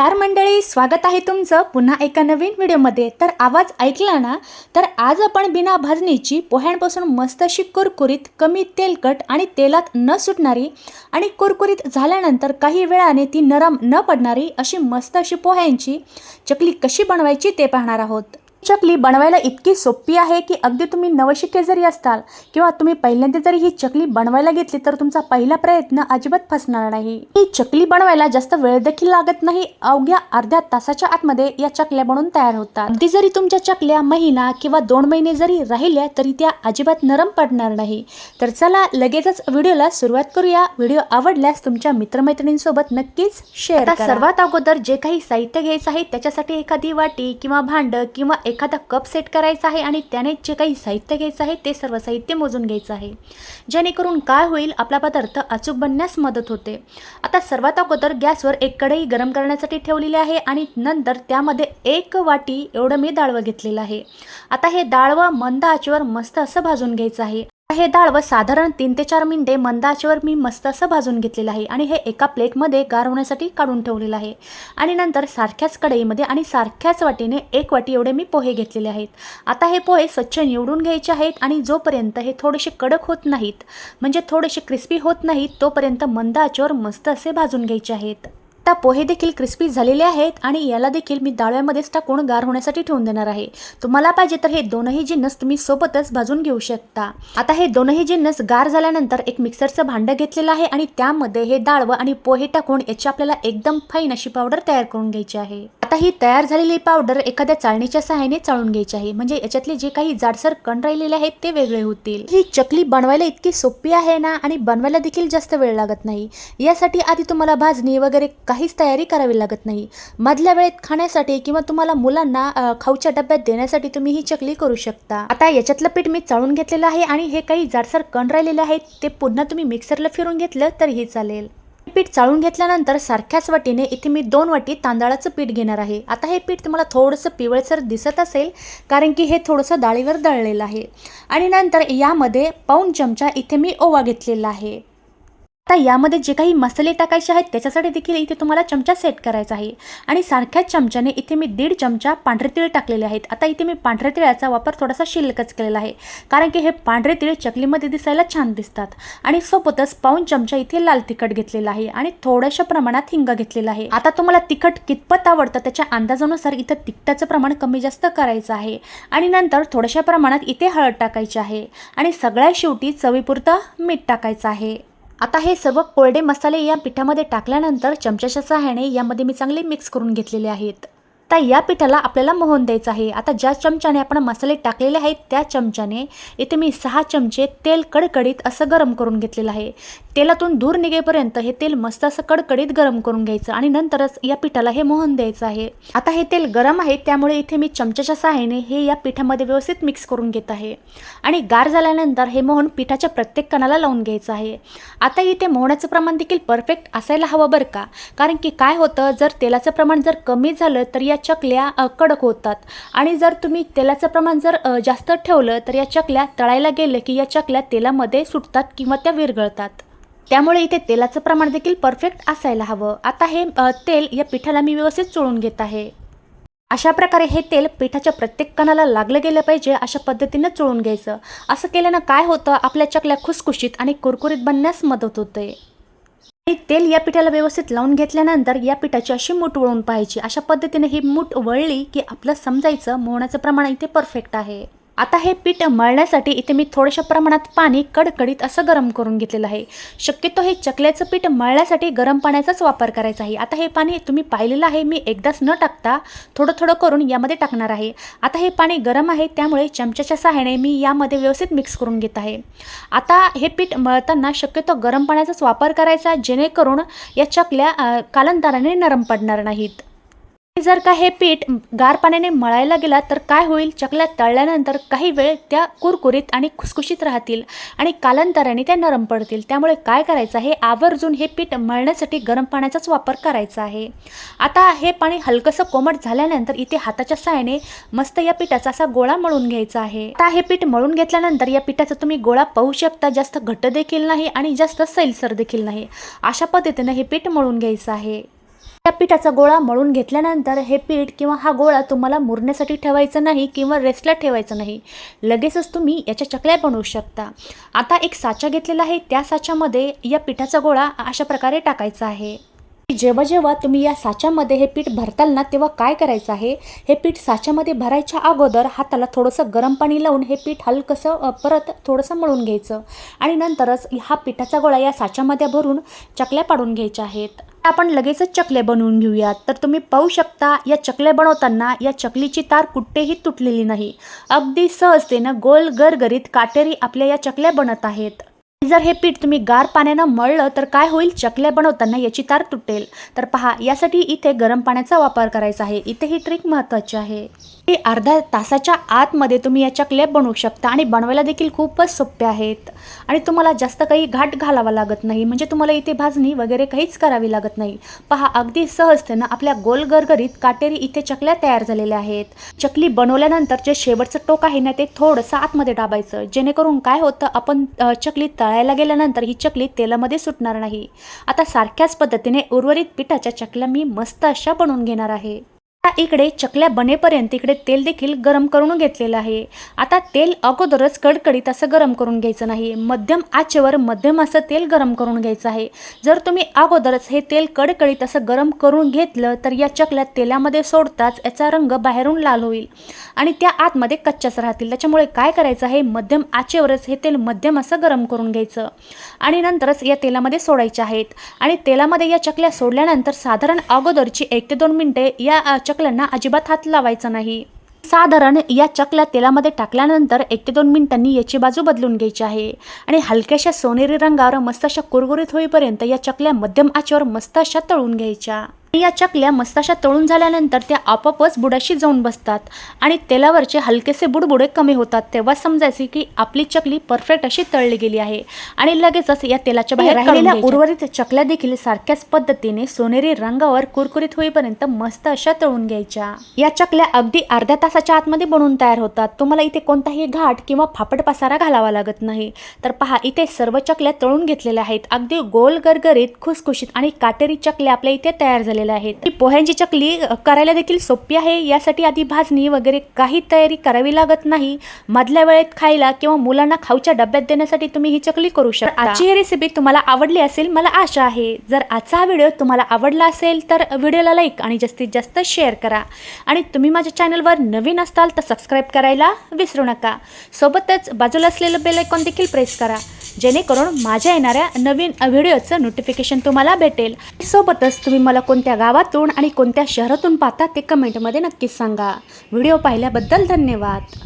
नमस्कार मंडळी स्वागत आहे तुमचं पुन्हा एका नवीन व्हिडिओमध्ये. तर आवाज ऐकला ना तर आज आपण बिना भाजणीची पोह्यांपासून मस्त अशी कुरकुरीत कमी तेलकट आणि तेलात न सुटणारी आणि कुरकुरीत झाल्यानंतर काही वेळाने ती नरम न पडणारी अशी मस्त अशी पोह्यांची चकली कशी बनवायची ते पाहणार आहोत. चकली बनवायला इतकी सोपी आहे की अगदी तुम्ही नवशिके जरी असताल किंवा तुम्ही पहिल्यांदा जरी ही चकली बनवायला घेतली तर तुमचा पहिला प्रयत्न अजिबात फसणार नाही. ही चकली बनवायला जास्त वेळ देखील लागत नाही. अवघ्या अर्ध्या तासाच्या आतमध्ये या चकल्या बनवून तयार होतात. अगदी जरी तुमच्या चकल्या महिना किंवा दोन महिने जरी राहिल्या तरी त्या अजिबात नरम पडणार नाही. तर चला लगेचच व्हिडिओला सुरुवात करूया. व्हिडिओ आवडल्यास तुमच्या मित्रमैत्रिणींसोबत नक्कीच शेअर सर्वात अगोदर जे काही साहित्य घ्यायचं आहे त्याच्यासाठी एखादी वाटी किंवा भांड किंवा एखादा कप सेट करायचा आहे आणि त्याने जे काही साहित्य घ्यायचं आहे ते सर्व साहित्य मोजून घ्यायचं आहे. जेणेकरून काय होईल? आपला पदार्थ अचूक बनण्यास मदत होते. आता सर्वात अगोदर गॅसवर एक कढई गरम करण्यासाठी ठेवलेली आहे आणि नंतर त्यामध्ये एक वाटी एवढं मी डाळवं घेतलेलं आहे. आता हे डाळवं मंद आचेवर मस्त असं भाजून घ्यायचं आहे. हे डाळ व साधारण तीन ते चार मिनिटे मंद आचेवर मी मस्त असं भाजून घेतलेलं आहे आणि हे एका प्लेटमध्ये गार होण्यासाठी काढून ठेवलेलं आहे. आणि नंतर सारख्याच कढईमध्ये आणि सारख्याच वाटीने एक वाटी एवढे मी पोहे घेतलेले आहेत. आता हे पोहे स्वच्छ निवडून घ्यायचे आहेत आणि जोपर्यंत हे थोडेसे कडक होत नाहीत म्हणजे थोडेसे क्रिस्पी होत नाहीत तोपर्यंत मंद आचेवर मस्त असे भाजून घ्यायचे आहेत. आता पोहे देखील क्रिस्पी झालेले आहेत आणि याला देखील मी डाळव्यामध्येच टाकून गार होण्यासाठी ठेवून देणार आहे. तुम्हाला पाहिजे तर हे दोनही जिन्नस तुम्ही सोबतच भाजून घेऊ शकता. आता हे दोनही जिन्नस गार झाल्यानंतर एक मिक्सरचं भांडं घेतलेलं आहे आणि त्यामध्ये हे डाळवं आणि पोहे टाकून याची आपल्याला एकदम फाईन अशी पावडर तयार करून घ्यायची आहे. आता ही तयार झालेली पावडर एखाद्या चाळणीच्या सहाय्याने चाळून घ्यायची आहे. म्हणजे याच्यातले जे काही जाडसर कण राहिलेले आहेत ते वेगळे होतील. ही चकली बनवायला इतकी सोपी आहे ना आणि बनवायला देखील जास्त वेळ लागत नाही. यासाठी आधी तुम्हाला भाजणी वगैरे काहीच तयारी करावी लागत नाही. मधल्या वेळेत खाण्यासाठी किंवा तुम्हाला मुलांना खाऊच्या डब्यात देण्यासाठी तुम्ही ही चकली करू शकता. आता याच्यातलं पीठ मी चाळून घेतलेलं आहे आणि हे काही जाडसर कण राहिलेले आहेत ते पुन्हा तुम्ही मिक्सरला फिरून घेतलं तरीही चालेल. पीठ चाळून घेतल्यानंतर सारख्याच वाटीने इथे मी दोन वाटी तांदळाचं पीठ घेणार आहे. आता हे पीठ तुम्हाला थोडंसं पिवळसर दिसत असेल कारण की हे थोडंसं डाळीवर दळलेलं आहे. आणि नंतर यामध्ये पाऊन चमचा इथे मी ओवा घेतलेला आहे. आता यामध्ये जे काही मसाले टाकायचे आहेत त्याच्यासाठी देखील इथे तुम्हाला चमचा सेट करायचा आहे. आणि सारख्याच चमच्याने इथे मी दीड चमचा पांढरे तीळ टाकलेले आहेत. आता इथे मी पांढऱ्या तिळाचा वापर थोडासा शिल्लकच केलेला आहे. कारण की हे पांढरे तीळ चकलीमध्ये दिसायला छान दिसतात. आणि सोबतच पाऊन चमचा इथे लाल तिखट घेतलेला आहे आणि थोड्याशा प्रमाणात हिंग घेतलेला आहे. आता तुम्हाला तिखट कितपत आवडतं त्याच्या अंदाजानुसार इथं तिखटाचं प्रमाण कमी जास्त करायचं आहे. आणि नंतर थोड्याशा प्रमाणात इथे हळद टाकायची आहे. आणि सगळ्या शेवटी चवीपुरतं मीठ टाकायचं आहे. आता हे सर्व कोरडे मसाले या पिठामध्ये टाकल्यानंतर चमच्याच्या सहाय्याने यामध्ये मी चांगले मिक्स करून घेतलेले आहेत. आता या पिठाला आपल्याला मोहन द्यायचं आहे. आता ज्या चमच्याने आपण मसाले टाकलेले आहेत त्या चमच्याने इथे मी सहा चमचे तेल कडकडीत असं गरम करून घेतलेलं आहे. तेलातून धूर निघेपर्यंत हे तेल मस्त असं कडकडीत गरम करून घ्यायचं आणि नंतरच या पिठाला हे मोहन द्यायचं आहे. आता हे तेल गरम आहे त्यामुळे इथे मी चमच्याच्या सहाय्याने हे या पिठामध्ये व्यवस्थित मिक्स करून घेत आहे. आणि गार झाल्यानंतर हे मोहन पिठाच्या प्रत्येक कणाला लावून घ्यायचं आहे. आता इथे मोहनाचं प्रमाण देखील परफेक्ट असायला हवं बरं का? कारण की काय होतं जर तेलाचं प्रमाण जर कमी झालं तर या चकल्या कडक होतात. आणि जर तुम्ही तेलाचं प्रमाण जर जास्त ठेवलं तर या चकल्या तळायला गेलं की या चकल्या तेलामध्ये सुटतात किंवा त्या विरघळतात. त्यामुळे इथे तेलाचं प्रमाण देखील परफेक्ट असायला हवं. आता हे तेल या पिठाला मी व्यवस्थित चोळून घेत आहे. अशा प्रकारे हे तेल पिठाच्या प्रत्येक कणाला लागलं गेलं पाहिजे अशा पद्धतीनं चोळून घ्यायचं. असं केल्यानं काय होतं? आपल्या चकल्या खुसखुशीत आणि कुरकुरीत बनण्यास मदत होते. आणि तेल या पिठाला व्यवस्थित लावून घेतल्यानंतर या पिठाची अशी मूठ वळून पाहायची. अशा पद्धतीने ही मूठ वळली की आपलं समजायचं मोहण्याचं प्रमाण इथे परफेक्ट आहे. आता हे पीठ मळण्यासाठी इथे मी थोड्याशा प्रमाणात पाणी कडकडीत असं गरम करून घेतलेलं आहे. शक्यतो हे चकल्याचं पीठ मळण्यासाठी गरम पाण्याचाच वापर करायचा आहे. आता हे पाणी तुम्ही पाहिलेलं आहे मी एकदाच न टाकता थोडं थोडं करून यामध्ये टाकणार आहे. आता हे पाणी गरम आहे त्यामुळे चमच्याच्या सहाय्याने मी यामध्ये व्यवस्थित मिक्स करून घेत आहे. आता हे पीठ मळताना शक्यतो गरम पाण्याचाच वापर करायचा जेणेकरून या चकल्या अ, कालांतराने नरम पडणार नाहीत. जर का हे पीठ गार पाण्याने मळायला गेला तर काय होईल? चकल्या तळल्यानंतर काही वेळ त्या कुरकुरीत आणि खुसखुशीत राहतील आणि कालांतराने त्या नरम पडतील. त्यामुळे काय करायचं आहे? आवर्जून हे पीठ मळण्यासाठी गरम पाण्याचाच वापर करायचा आहे. आता हे पाणी हलकंसं कोमट झाल्यानंतर इथे हाताच्या साहाय्याने मस्त या पिठाचा असा गोळा मळून घ्यायचा आहे. आता हे पीठ मळून घेतल्यानंतर या पिठाचा तुम्ही गोळा पाहू शकता. जास्त घट्ट देखील नाही आणि जास्त सैलसर देखील नाही. अशा पद्धतीनं हे पीठ मळून घ्यायचं आहे. या पिठाचा गोळा मळून घेतल्यानंतर हे पीठ किंवा हा गोळा तुम्हाला मुरण्यासाठी ठेवायचं नाही किंवा रेस्टला ठेवायचं नाही. लगेचच तुम्ही याच्या चकल्या बनवू शकता. आता एक साचा घेतलेला आहे. त्या साच्यामध्ये या पिठाचा गोळा अशा प्रकारे टाकायचा आहे. जेव्हा जेव्हा तुम्ही या साच्यामध्ये हे पीठ भरताल ना तेव्हा काय करायचं आहे? हे पीठ साच्यामध्ये भरायच्या अगोदर हाताला थोडंसं गरम पाणी लावून हे पीठ हलकंसं परत थोडंसं मळून घ्यायचं. आणि नंतरच हा पिठाचा गोळा या साच्यामध्ये भरून चकल्या पाडून घ्यायच्या आहेत. आपण लगेचच चकले बनवून घेऊयात. तर तुम्ही पाहू शकता या चकल्या बनवताना या चकलीची तार कुठेही तुटलेली नाही. अगदी सहजतेनं गोल गरगरीत काटेरी आपल्या या चकल्या बनत आहेत. जर हे पीठ तुम्ही गार पाण्यानं मळलं तर काय होईल? चकल्या बनवताना याची तार तुटेल. तर पहा यासाठी इथे गरम पाण्याचा वापर करायचा आहे. इथे ही ट्रिक महत्त्वाची आहे. हे अर्ध्या तासाच्या आतमध्ये तुम्ही या चकल्या बनवू शकता आणि बनवायला देखील खूपच सोपे आहेत. आणि तुम्हाला जास्त काही घाट घालावा लागत नाही. म्हणजे तुम्हाला इथे भाजणी वगैरे काहीच करावी लागत नाही. पहा अगदी सहजतेनं आपल्या गोल गरगरीत काटेरी इथे चकल्या तयार झालेल्या आहेत. चकली बनवल्यानंतर जे शेवटचं टोक आहे ना ते थोडंसं आतमध्ये डाबायचं जेणेकरून काय होतं आपण चकली तळायला गेल्यानंतर ही चकली तेलामध्ये सुटणार नाही. आता सारख्याच पद्धतीने उर्वरित पिठाच्या चकल्या मी मस्त अशा बनवून घेणार आहे. इकडे चकल्या बनेपर्यंत इकडे तेल देखील गरम करून घेतलेलं आहे. आता तेल अगोदरच कडकडीत असं गरम करून घ्यायचं नाही. मध्यम आचेवर मध्यम असं तेल गरम करून घ्यायचं आहे. जर तुम्ही अगोदरच हे तेल कडकडीत असं गरम करून घेतलं तर या चकल्या तेलामध्ये सोडताच याचा रंग बाहेरून लाल होईल आणि त्या आतमध्ये कच्च्याच राहतील. त्याच्यामुळे काय करायचं आहे? मध्यम आचेवरच हे तेल मध्यम असं गरम करून घ्यायचं आणि नंतरच या तेलामध्ये सोडायचे आहेत. आणि तेलामध्ये या चकल्या सोडल्यानंतर साधारण अगोदरची एक ते दोन मिनटे या चकल्यांना अजिबात हात लावायचा नाही. साधारण या चकल्या तेलामध्ये टाकल्यानंतर एक ते दोन मिनिटांनी याची बाजू बदलून घ्यायची आहे. आणि हलक्याशा सोनेरी रंगावर मस्त अशा कुरकुरीत होईपर्यंत या चकल्या मध्यम आचेवर मस्त अशा तळून घ्यायच्या. या चकल्या मस्त अशा तळून झाल्यानंतर त्या आपोआपच बुडाशी जाऊन बसतात. आणि तेलावरचे हलकेसे बुडबुडे कमी होतात तेव्हा समजायचे की आपली चकली परफेक्ट अशी तळली गेली आहे. आणि लगेचच या तेलाच्या बाहेर राहिलेल्या उर्वरित चकल्या देखील सारख्याच पद्धतीने सोनेरी रंगावर कुरकुरीत होईपर्यंत मस्त अशा तळून घ्यायच्या. या चकल्या अगदी अर्ध्या तासाच्या आतमध्ये बनवून तयार होतात. तुम्हाला इथे कोणताही घाट किंवा फापड पसारा घालावा लागत नाही. तर पहा इथे सर्व चकल्या तळून घेतलेल्या आहेत. अगदी गोल गरगरीत खुसखुशीत आणि काटेरी चकल्या आपल्या इथे तयार झालेल्या आहेत पोह्यांची चकली करायला देखील सोपी आहे. यासाठी आधी भाजणी वगैरे काही तयारी करावी लागत नाही. मधल्या वेळेत खायला किंवा मुलांना खाऊच्या डब्यात देण्यासाठी तुम्ही ही चकली करू शकता. आजची ही रेसिपी तुम्हाला आवडली असेल मला आशा आहे. जर आजचा हा व्हिडिओ तुम्हाला आवडला असेल तर व्हिडिओला लाईक आणि जास्तीत जास्त शेअर करा. आणि तुम्ही माझ्या चॅनलवर नवीन असताल तर सबस्क्राईब करायला विसरू नका. सोबतच बाजूला असलेलं बेल आयकॉन देखील प्रेस करा. जेणेकरून माझ्या येणाऱ्या नवीन व्हिडिओचं नोटिफिकेशन तुम्हाला भेटेल. सोबतच तुम्ही मला कोणत्या गावातून आणि कोणत्या शहरातून पाहता ते कमेंटमध्ये नक्कीच सांगा. व्हिडिओ पाहिल्याबद्दल धन्यवाद.